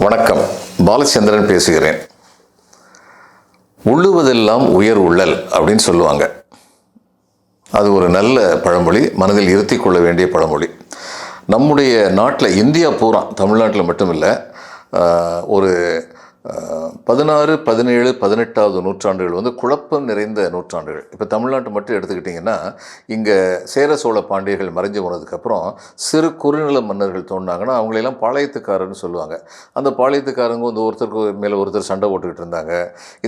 வணக்கம். பாலச்சந்திரன் பேசுகிறேன். உள்ளுவதெல்லாம் உயர் உள்ளல் அப்படின்னு சொல்லுவாங்க. அது ஒரு நல்ல பழமொழி மனதில் இருத்தி கொள்ள வேண்டிய பழமொழி. நம்முடைய நாட்டில் இந்தியா பூரா தமிழ்நாட்டில் மட்டும் இல்லை ஒரு பதினாறு பதினேழு பதினெட்டாவது நூற்றாண்டுகள் வந்து குழப்பம் நிறைந்த நூற்றாண்டுகள். இப்போ தமிழ்நாட்டை மட்டும் எடுத்துக்கிட்டிங்கன்னா இங்கே சேர சோழ பாண்டியர்கள் மறைஞ்சு போனதுக்கப்புறம் சிறு குறுநில மன்னர்கள் தோணுனாங்கன்னா அவங்களெல்லாம் பாளையத்துக்காரர்னு சொல்லுவாங்க. அந்த பாளையத்துக்காரங்க வந்து ஒருத்தருக்கு மேலே ஒருத்தர் சண்டை போட்டுக்கிட்டு இருந்தாங்க.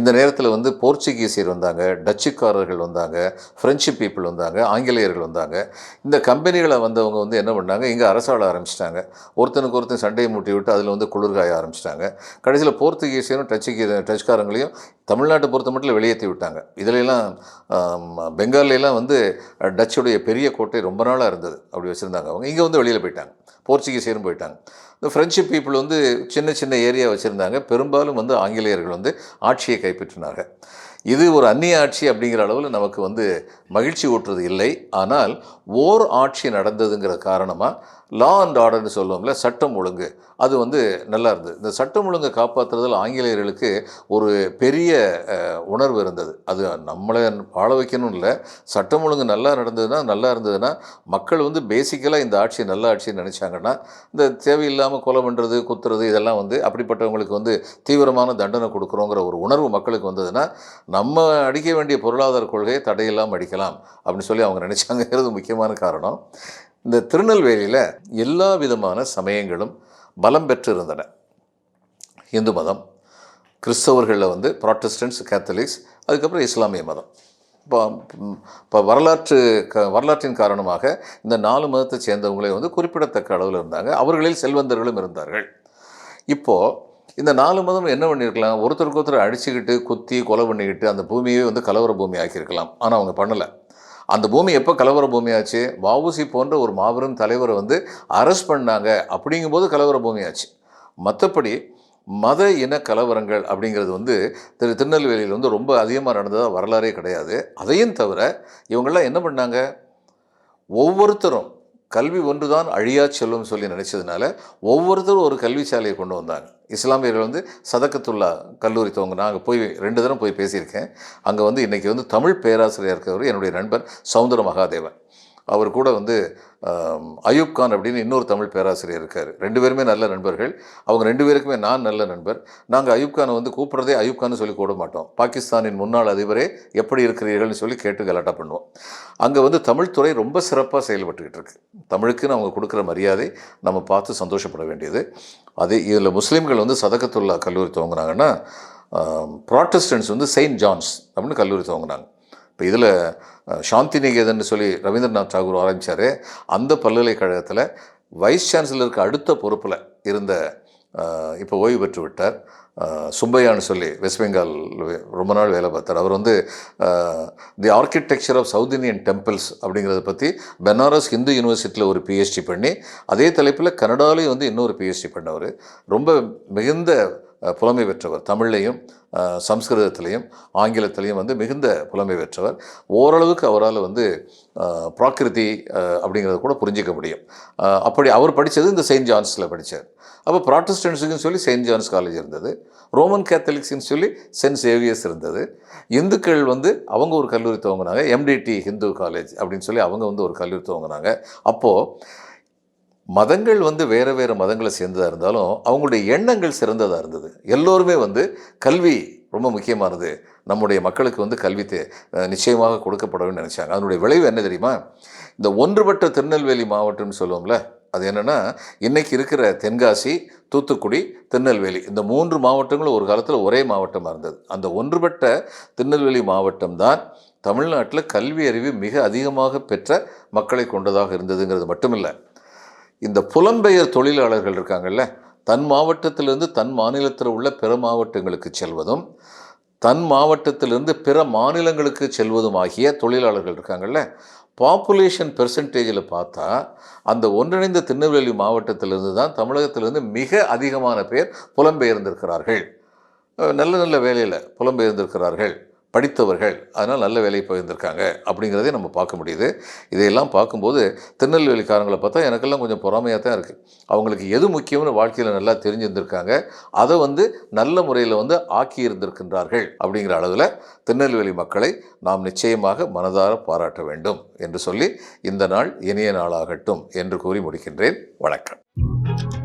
இந்த நேரத்தில் வந்து போர்ச்சுகீசியர் வந்தாங்க டச்சுக்காரர்கள் வந்தாங்க ஃப்ரெஞ்சு பீப்புள் வந்தாங்க ஆங்கிலேயர்கள் வந்தாங்க. இந்த கம்பெனிகளை வந்தவங்க வந்து என்ன பண்ணாங்க இங்கே அரசாள ஆரம்பிச்சிட்டாங்க. ஒருத்தனுக்கு ஒருத்தன் சண்டையை மூட்டி விட்டு அதில் வந்து குளிர்காய ஆரம்பிச்சிட்டாங்க. கடைசியில் போர்த்துகீசியரும் டச்சுக்கு டச்சுக்காரங்களையும் தமிழ்நாட்டை பொறுத்த மட்டும் வெளியேற்றி விட்டாங்க. இதுலெல்லாம் ஆம், வந்து டச்சுடைய பெரிய கோட்டை ரொம்ப நாளாக இருந்தது. அப்படி வச்சுருந்தாங்க அவங்க. இங்கே வந்து வெளியில் போயிட்டாங்க. போர்ச்சுகீசியரும் போயிட்டாங்க. இந்த ஃப்ரெஞ்சு பீப்புள் வந்து சின்ன சின்ன ஏரியா வச்சுருந்தாங்க. பெரும்பாலும் வந்து ஆங்கிலேயர்கள் வந்து ஆட்சியை கைப்பற்றினாங்க. இது ஒரு அந்நிய ஆட்சி அப்படிங்கிற அளவில் நமக்கு வந்து மகிழ்ச்சி ஊட்டுறது இல்லை. ஆனால் ஓர் ஆட்சி நடந்ததுங்கிற காரணமாக லா அண்ட் ஆர்டர்னு சொல்லுவோம்ல சட்டம் ஒழுங்கு. அது வந்து நல்லா இருந்தது. இந்த சட்டம் ஒழுங்கை காப்பாற்றுறதுல ஆங்கிலேயர்களுக்கு ஒரு பெரிய உணர்வு இருந்தது. அது நம்மளை வாழ வைக்கணும் இல்லை. சட்டம் ஒழுங்கு நல்லா நடந்ததுன்னா நல்லா இருந்ததுன்னா மக்கள் வந்து பேசிக்கலாக இந்த ஆட்சி நல்ல ஆட்சின்னு நினச்சாங்கன்னா இந்த தேவையில்லாமல் கொலை பண்ணுறது குத்துறது இதெல்லாம் வந்து அப்படிப்பட்டவங்களுக்கு வந்து தீவிரமான தண்டனை கொடுக்குறோங்கிற ஒரு உணர்வு மக்களுக்கு வந்ததுன்னா நம்ம அடிக்க வேண்டிய பொருளாதார கொள்கையை தடையில்லாமல் அடிக்கலாம் அப்படின்னு சொல்லி அவங்க நினச்சாங்கிறது முக்கியமான காரணம். இந்த திருநெல்வேலியில் எல்லா விதமான சமயங்களும் பலம் பெற்றிருந்தன. இந்து மதம் கிறிஸ்தவர்களில் வந்து ப்ராட்டஸ்டன்ட்ஸ் கேத்தலிக்ஸ் அதுக்கப்புறம் இஸ்லாமிய மதம். இப்போ இப்போ வரலாற்று க வரலாற்றின் காரணமாக இந்த நாலு மதத்தை சேர்ந்தவங்களே வந்து குறிப்பிடத்தக்க அளவில் இருந்தாங்க. அவர்களில் செல்வந்தர்களும் இருந்தார்கள். இப்போது இந்த நாலு மதம் என்ன பண்ணியிருக்கலாம்? ஒருத்தருக்கு ஒருத்தர் அடிச்சுக்கிட்டு குத்தி கொலை பண்ணிக்கிட்டு அந்த பூமியை வந்து கலவர பூமி ஆக்கியிருக்கலாம். ஆனால் அவங்க பண்ணலை. அந்த பூமி எப்போ கலவர பூமி ஆச்சு வஉசி போன்ற ஒரு மாபெரும் தலைவரை வந்து அரெஸ்ட் பண்ணாங்க அப்படிங்கும்போது கலவர பூமி ஆச்சு மற்றபடி மத இன கலவரங்கள் அப்படிங்கிறது வந்து திரு திருநெல்வேலியில் வந்து ரொம்ப அதிகமாக நடந்ததாக வரலாறே கிடையாது. அதையும் தவிர இவங்கள்லாம் என்ன பண்ணாங்க? ஒவ்வொருத்தரும் கல்வி ஒன்றுதான் அழியா செல்லும் சொல்லி நினச்சதுனால ஒவ்வொருத்தரும் ஒரு கல்வி சாலையை கொண்டு வந்தாங்க. இஸ்லாமியர்கள் வந்து சதக்கத்துல்லா கல்லூரி துவங்க நான் போய் ரெண்டு தரம் போய் பேசியிருக்கேன். அங்கே வந்து இன்றைக்கி வந்து தமிழ் பேராசிரியர் இருக்கிறவர் என்னுடைய நண்பர் சவுந்தர மகாதேவன். அவர் கூட வந்து அயூப் கான் அப்படின்னு இன்னொரு தமிழ் பேராசிரியர் இருக்கார். ரெண்டு பேருமே நல்ல நண்பர்கள். அவங்க ரெண்டு பேருக்குமே நான் நல்ல நண்பர். நாங்கள் அயூப் கானை வந்து கூப்பிட்றதே அயூப் கான் சொல்லி கூட மாட்டோம். பாகிஸ்தானின் முன்னாள் அதிபரே எப்படி இருக்கிறீர்கள்னு சொல்லி கேட்டு கலாட்டா பண்ணுவோம். அங்கே வந்து தமிழ்துறை ரொம்ப சிறப்பாக செயல்பட்டுக்கிட்டு இருக்கு. தமிழுக்குன்னு அவங்க கொடுக்குற மரியாதை நம்ம பார்த்து சந்தோஷப்பட வேண்டியது. அதே இதில் முஸ்லீம்கள் வந்து சதகத்துல்லா கல்லூரி துவங்குனாங்கன்னா ப்ராட்டஸ்டன்ஸ் வந்து செயின்ட் ஜான்ஸ் அப்படின்னு கல்லூரி துவங்கினாங்க. இப்போ இதில் சாந்தி நிகேதன் சொல்லி ரவீந்திரநாத் தாகூர் ஆரம்பித்தார் அந்த பல்கலைக்கழகத்தில் வைஸ் சான்சலருக்கு அடுத்த பொறுப்பில் இருந்த இப்போ ஓய்வு பெற்று விட்டார். அஹ், சுப்பையான்னு சொல்லி வெஸ்ட் பெங்கால் ரொம்ப நாள் வேலை பார்த்தார். அவர் வந்து the architecture of south Indian temples அப்படிங்கிறத பற்றி பெனாரஸ் ஹிந்து யூனிவர்சிட்டியில் ஒரு பிஹெச்டி பண்ணி அதே தலைப்பில் கனடாலையும் வந்து இன்னொரு பிஹெச்டி பண்ணவர். ரொம்ப மிகுந்த புலமை பெற்றவர். தமிழ்லையும் சம்ஸ்கிருதத்திலையும் ஆங்கிலத்திலையும் வந்து மிகுந்த புலமை பெற்றவர். ஓரளவுக்கு அவரால் வந்து பிராகிருதி அப்படிங்கிறத கூட புரிஞ்சிக்க முடியும். அப்படி அவர் படித்தது இந்த செயின்ட் ஜான்ஸில் படித்தார். அப்போ ப்ராட்டஸ்டன்ஸுக்குன்னு சொல்லி செயின்ட் ஜான்ஸ் காலேஜ் இருந்தது. ரோமன் கேத்தலிக்ஸ்னு சொல்லி சென்ட் சேவியர்ஸ் இருந்தது. இந்துக்கள் வந்து அவங்க ஒரு கல்லூரி துவங்கினாங்க. எம்டிடி ஹிந்து காலேஜ் அப்படின்னு சொல்லி அவங்க வந்து ஒரு கல்லூரி துவங்கினாங்க. அப்போது மதங்கள் வந்து வேறு வேறு மதங்களை சேர்ந்ததாக இருந்தாலும் அவங்களுடைய எண்ணங்கள் சிறந்ததாக இருந்தது. எல்லோருமே வந்து கல்வி ரொம்ப முக்கியமானது. நம்முடைய மக்களுக்கு வந்து கல்வி தே நிச்சயமாக கொடுக்கப்படணும்னு நினச்சாங்க. அதனுடைய விளைவு என்ன தெரியுமா? இந்த ஒன்றுபட்ட திருநெல்வேலி மாவட்டம்னு சொல்லுவோம்ல அது என்னென்னா இன்றைக்கி இருக்கிற தென்காசி தூத்துக்குடி திருநெல்வேலி இந்த மூன்று மாவட்டங்களும் ஒரு காலத்தில் ஒரே மாவட்டமாக இருந்தது. அந்த ஒன்றுபட்ட திருநெல்வேலி மாவட்டம் தான் தமிழ்நாட்டில் கல்வி அறிவு மிக அதிகமாக பெற்ற மக்களை கொண்டதாக இருந்ததுங்கிறது மட்டுமில்லை. இந்த புலம்பெயர் தொழிலாளர்கள் இருக்காங்கல்ல தன் மாவட்டத்திலிருந்து தன் மாநிலத்தில் உள்ள பிற மாவட்டங்களுக்கு செல்வதும் தன் மாவட்டத்திலிருந்து பிற மாநிலங்களுக்கு செல்வதும் ஆகிய தொழிலாளர்கள் இருக்காங்கல்ல. பாப்புலேஷன் பெர்சன்டேஜில் பார்த்தா அந்த ஒன்றிணைந்த திருநெல்வேலி மாவட்டத்திலிருந்து தான் தமிழகத்திலிருந்து மிக அதிகமான பேர் புலம்பெயர்ந்திருக்கிறார்கள். நல்ல நல்ல வேலையில் புலம்பெயர்ந்திருக்கிறார்கள். படித்தவர்கள் அதனால் நல்ல வேலையை பகிர்ந்திருக்காங்க அப்படிங்கிறதே நம்ம பார்க்க முடியுது. இதையெல்லாம் பார்க்கும்போது திருநெல்வேலிக்காரங்களை பார்த்தா எனக்கெல்லாம் கொஞ்சம் பொறாமையாக தான் இருக்குது அவங்களுக்கு எது முக்கியம்னு வாழ்க்கையில் நல்லா தெரிஞ்சிருந்திருக்காங்க. அதை வந்து நல்ல முறையில் வந்து ஆக்கி இருந்திருக்கின்றார்கள் அப்படிங்கிற அளவில் திருநெல்வேலி மக்களை நாம் நிச்சயமாக மனதார பாராட்ட வேண்டும் என்று சொல்லி இந்த நாள் இனிய நாளாகட்டும் என்று கூறி முடிக்கின்றேன். வணக்கம்.